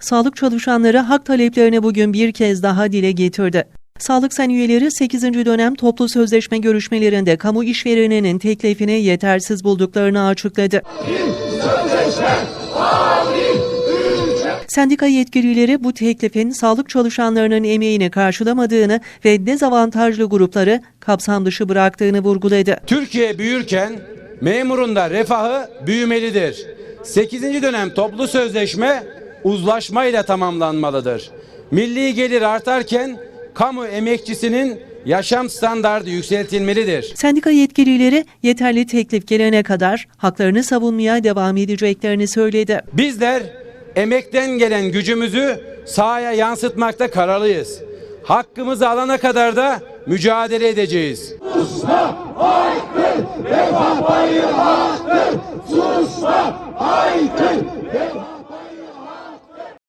Sağlık çalışanları hak taleplerini bugün bir kez daha dile getirdi. Sağlık Sen üyeleri 8. dönem toplu sözleşme görüşmelerinde kamu işvereninin teklifini yetersiz bulduklarını açıkladı. Sendika yetkilileri bu teklifin sağlık çalışanlarının emeğini karşılamadığını ve dezavantajlı grupları kapsam dışı bıraktığını vurguladı. Türkiye büyürken memurun da refahı büyümelidir. 8. dönem toplu sözleşme uzlaşmayla tamamlanmalıdır. Milli gelir artarken kamu emekçisinin yaşam standardı yükseltilmelidir. Sendika yetkilileri yeterli teklif gelene kadar haklarını savunmaya devam edeceklerini söyledi. Bizler emekten gelen gücümüzü sahaya yansıtmakta kararlıyız. Hakkımızı alana kadar da mücadele edeceğiz. Refah payı haktır. Susma haykır. Refah